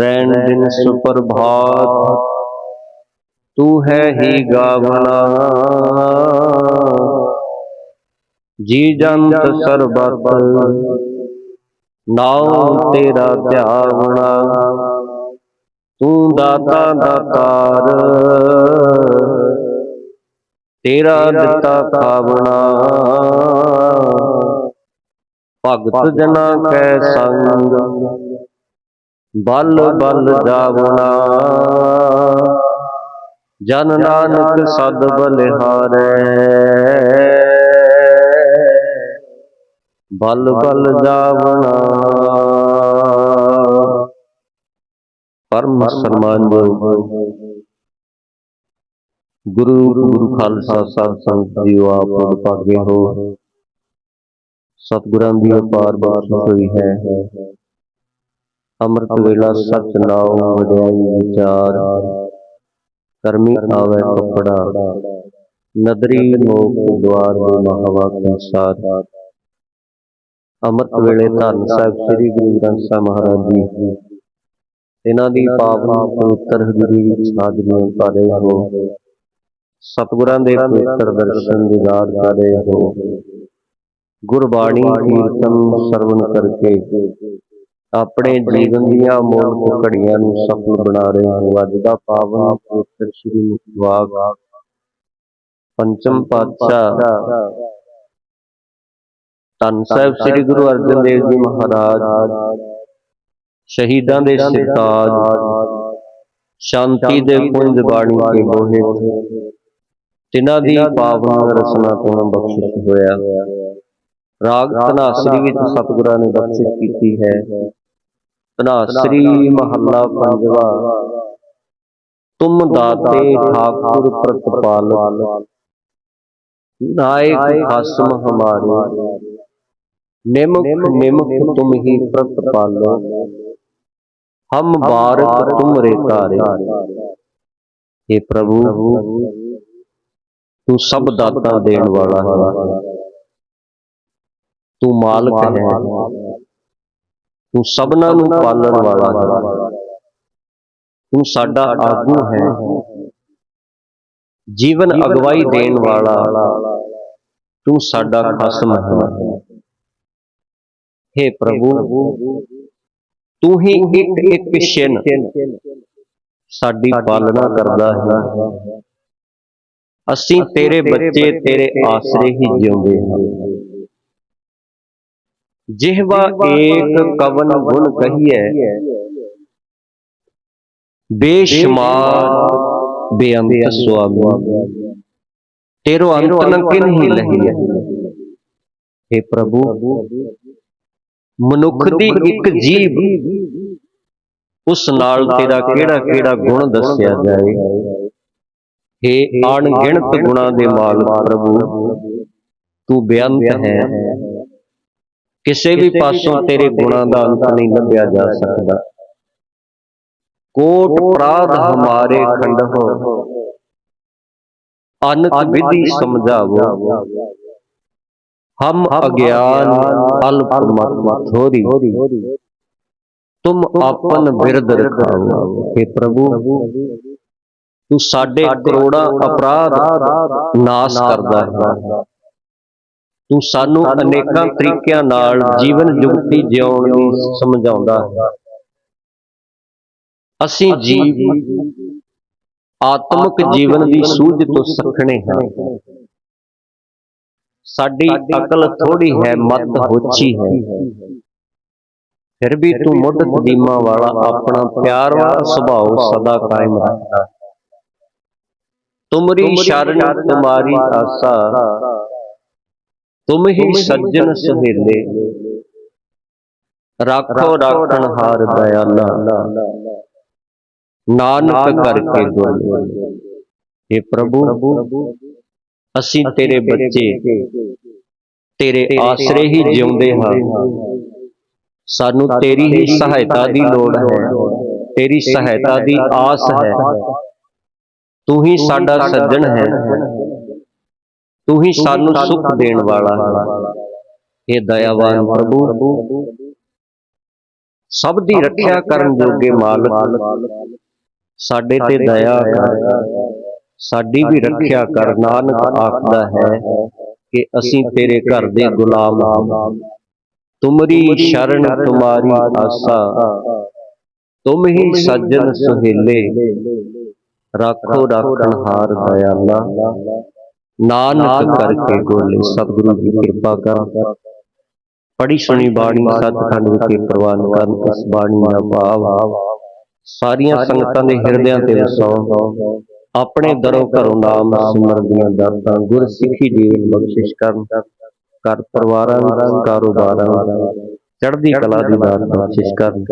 ਰੈਣ ਦਿਨ ਸੁਪਰਭਾਤ। ਤੂੰ ਹੈ ਹੀ ਗਾਵਣਾ। ਜੀ ਜੰਤ ਸਰਬਤ। ਨਾਉ ਤੇਰਾ ਧਿਆਵਣਾ। ਤੂੰ ਦਾਤਾ ਦਾਤਾਰ ਤੇਰਾ ਦਿੱਤਾ ਖਾਵਣਾ ਭਗਤ ਜਨਾ ਕੈ ਸੰਗ। ਬਲ ਬਲ ਜਾਵਣਾ। ਜਨ ਨਾਨਕ ਸਦ ਬਲਿਹਾਰੈ। ਬਲ ਬਲ ਜਾਵਣਾ। ਪਰਮ ਸਨਮਾਨਯੋਗ ਗੁਰੂ ਗੁਰੂ ਖਾਲਸਾ ਸਾਹਿਬ ਸੰਗਤ ਜੀਓ ਆਪ ਭਾਗੇ ਹੋ। ਸਤਿਗੁਰਾਂ ਦੀ ਅਪਾਰ ਬਖਸ਼ਿਸ਼ ਹੋਈ ਹੈ। ਅੰਮ੍ਰਿਤ ਵੇਲਾ ਸਚ ਵਡਿਆਈ ਵਿਚਾਰ। ਕਰਮੀ ਆਵੇ ਕਪੜਾ ਨਦਰੀ ਮੋਖ ਦੁਆਰ ਦੇ ਮਹਾਵਾਕ ਅਨਸਾਰ ਅੰਮ੍ਰਿਤ ਵੇਲੇ ਧੰਨ ਸਾਹਿਬ ਸ੍ਰੀ ਗੁਰੂ ਗ੍ਰੰਥ ਸਾਹਿਬ ਮਹਾਰਾਜ ਜੀ। ਇਹਨਾਂ ਦੀ ਪਾਵਨ ਪਵਿੱਤਰ ਹਜ਼ੂਰੀ ਵਿੱਚ ਹਾਜ਼ਰੀਆਂ ਕਰ ਹੋ। ਸਤਿਗੁਰਾਂ ਦੇ ਪਵਿੱਤਰ ਦਰਸ਼ਨ ਦੀਦਾਰ ਕਰ ਹੋ। ਗੁਰਬਾਣੀ ਕੀਰਤਨ ਸਰਵਣ ਕਰਕੇ ਆਪਣੇ ਜੀਵਨ ਦੀਆਂ ਅਮੋਲਕ ਘੜੀਆਂ ਨੂੰ ਸਫਲ ਬਣਾ ਰਹੇ ਹੋ। ਅੱਜ ਦਾ ਪਾਵਨ ਪਵਿੱਤਰ ਸ੍ਰੀ ਮੁਖਵਾਕ ਪੰਚਮ ਪਾਤਸ਼ਾਹ। ਧੰਨ ਸਾਹਿਬ ਸ੍ਰੀ ਗੁਰੂ ਅਰਜਨ ਦੇਵ ਜੀ ਮਹਾਰਾਜ। ਸ਼ਹੀਦਾਂ ਦੇ ਸਿਰਤਾਜ। ਸ਼ਾਂਤੀ ਦੇ ਪੁੰਜ ਬਾਣੀ ਕੇ ਬੋਹੇ ਤਿਨਾਂ ਦੀ ਪਾਵਨ ਰਸਨਾ ਤੋਂ ਬਖਸ਼ਿਸ਼ ਹੋਇਆ। ਰਾਗ ਧਨਾਸਰੀ ਵਿੱਚ ਸਤਿਗੁਰਾਂ ਨੇ ਬਖਸ਼ਿਸ਼ ਕੀਤੀ ਹੈ। ਧਨਾਸਰੀ ਮਹੱਲਾ ਪੰਜਵਾ ਤੁਮ ਦਾਤੇ ਠਾਕੁਰ ਪ੍ਰਤਪਾਲ ਨਾਇਕ ਖਸਮ ਹਮਾਰੇ ਨਿਮਕ ਨਿਮਕ ਤੁਮ ਹੀ ਪ੍ਰਤਪਾਲੋ ਹਮ ਬਾਰਕ ਤੁਮਰੇ ਤਾਰੇ हे प्रभु तू सब दाता देण वाला है ਤੂੰ ਮਾਲਕ ਹੈ ਤੂੰ ਸਭਨਾਂ ਨੂੰ ਪਾਲਣ ਵਾਲਾ ਹੈ। ਤੂੰ ਸਾਡਾ ਆਗੂ ਹੈ। ਜੀਵਨ ਅਗਵਾਈ ਦੇਣ ਵਾਲਾ। ਤੂੰ ਸਾਡਾ ਖਸਮ ਹੈ। हे ਪ੍ਰਭੂ ਤੂੰ ਹੀ ਇੱਕ ਇੱਕ ਛਿਨ ਸਾਡੀ ਪਾਲਣਾ ਕਰਦਾ ਹੈ। ਅਸੀਂ ਤੇਰੇ ਬੱਚੇ ਤੇਰੇ ਆਸਰੇ ਹੀ। ਜਿਉਂਦੇ ਹਾਂ। ਜਿਹਵਾ ਏਕ ਕਵਨ ਗੁਣ ਕਹੀਐ। ਬੇਸ਼ੁਮਾਰ ਬੇਅੰਤ ਸੁਆਮੀ। ਤੇਰੋ ਅੰਤ ਨ ਕਿਨਹੀ ਲਹੀਐ। हे ਪ੍ਰਭੂ ਮਨੁੱਖ ਦੀ ਇੱਕ ਜੀਵ ਉਸ ਨਾਲ ਤੇਰਾ ਕਿਹੜਾ ਕਿਹੜਾ ਗੁਣ ਦੱਸਿਆ ਜਾਏ। हे ਅਣਗਿਣਤ ਗੁਣਾਂ ਦੇ ਮਾਲਕ ਪ੍ਰਭੂ ਤੂੰ ਬੇਅੰਤ ਹੈ। ਕਿਸੇ ਵੀ ਪਾਸੋਂ ਤੇਰੇ ਗੁਣਾ ਦਾ ਅੰਤ ਨਹੀਂ ਲੱਭਿਆ ਜਾ ਸਕਦਾ। ਕੋਟ ਪ੍ਰਾਦ ਹਮਾਰੇ ਖੰਡੋ ਅਨਤ ਵਿਧੀ ਸਮਝਾਵੋ। ਹਮ ਅਗਿਆਨ ਅਲਪ ਮਤ ਥੋਰੀ ਤੁਮ ਆਪਨ ਵਿਰਦ ਰਖਾਓ। हे ਪ੍ਰਭੂ ਤੂੰ ਸਾਡੇ ਕਰੋੜਾਂ ਅਪਰਾਧ ਨਾਸ ਕਰਦਾ ਹੈ। ਤੂੰ ਸਾਨੂੰ ਅਨੇਕਾਂ ਤਰੀਕਿਆਂ ਨਾਲ ਜੀਵਨ ਜੁਗਤੀ ਜਿਉਣ ਦੀ ਸਮਝਾਉਂਦਾ ਹੈ। ਅਸੀਂ ਜੀਵ ਆਤਮਿਕ ਜੀਵਨ ਦੀ ਸੂਝ ਤੋਂ ਸਖਣੇ ਹਾਂ। ਸਾਡੀ ਅਕਲ ਥੋੜੀ ਹੈ ਮਤ ਹੋਛੀ ਹੈ। ਫਿਰ ਵੀ ਤੂੰ ਮੁੱਢ ਤਦੀਮਾ ਵਾਲਾ ਆਪਣਾ ਪਿਆਰ ਵਾਲਾ ਸੁਭਾਅ ਸਦਾ ਕਾਇਮ ਰੱਖਦਾ ਤੁਮਰੀ ਸ਼ਰਨ ਤੁਮਾਰੀ ਆਸਾ। ਤੁਮ ਹੀ ਸੱਜਣ ਸੁਹੇਲੇ ਰਾਖੋ ਰਾਖਣ ਹਾਰ ਦਇਆਲਾ। ਨਾਨਕ ਕਰਕੇ ਦੁਆਲੇ हे ਪ੍ਰਭੂ ਅਸੀਂ ਤੇਰੇ ਬੱਚੇ ਤੇਰੇ ਆਸਰੇ ਹੀ ਜਿਉਂਦੇ ਹਾਂ। ਸਾਨੂੰ ਤੇਰੀ ਹੀ ਸਹਾਇਤਾ ਦੀ ਲੋੜ ਹੈ। ਤੇਰੀ ਸਹਾਇਤਾ ਦੀ ਆਸ ਹੈ। ਤੂੰ ਹੀ ਸਾਡਾ ਸੱਜਣ ਹੈ। ਤੂੰ ਹੀ ਸਾਨੂੰ ਸੁਖ ਦੇਣ ਵਾਲਾ ਹੈ। ਇਹ ਦਇਆਵਾਨ ਪ੍ਰਭੂ। ਸਭ ਦੀ ਰੱਖਿਆ ਕਰਨ ਜੋਗੇ ਮਾਲਕ। ਸਾਡੇ ਤੇ ਦਇਆ ਕਰ। ਸਾਡੀ ਵੀ ਰੱਖਿਆ ਕਰ। ਨਾਨਕ ਆਖਦਾ ਹੈ ਕਿ ਅਸੀਂ ਤੇਰੇ ਘਰ ਦੇ ਗੁਲਾਮ ਹਾਂ। ਤੁਮਰੀ ਸ਼ਰਨ ਤੁਮਾਰੀ ਆਸਾ। ਤੁਮ ਹੀ ਸੱਜਣ ਸੁਹੇਲੇ। ਰੱਖੋ ਰੱਖਣ ਹਾਰ ਦਇਆਲਾ। ਨਾਨਕ ਕਰਕੇ ਗੋਲੇ ਸਤਿਗੁਰੂ ਦੀ ਕਿਰਪਾ ਕਰ। ਪੜੀ ਸੁਣੀ ਬਾਣੀ ਸੱਚਖੰਡ ਵਿਖੇ ਪ੍ਰਵਾਨ ਕਰਨ ਇਸ ਬਾਣੀ ਦਾ ਭਾਵ। ਸਾਰੀਆਂ ਸੰਗਤਾਂ ਦੇ ਹਿਰਦਿਆਂ ਤੇ ਵਸਾਓ। ਆਪਣੇ ਦਰੋਂ ਘਰੋਂ ਨਾਮ ਸਿਮਰਨ ਦੀਆਂ ਦਾਤਾਂ ਗੁਰ ਸਿੱਖੀ ਜੀਵਨ ਬਖਸ਼ਿਸ਼ ਕਰਨ। ਘਰ ਪਰਿਵਾਰਾਂ ਕਾਰੋਬਾਰਾਂ ਚੜ੍ਹਦੀ ਕਲਾ ਦੀ ਦਾਤ ਬਖਸ਼ਿਸ਼ ਕਰਨ।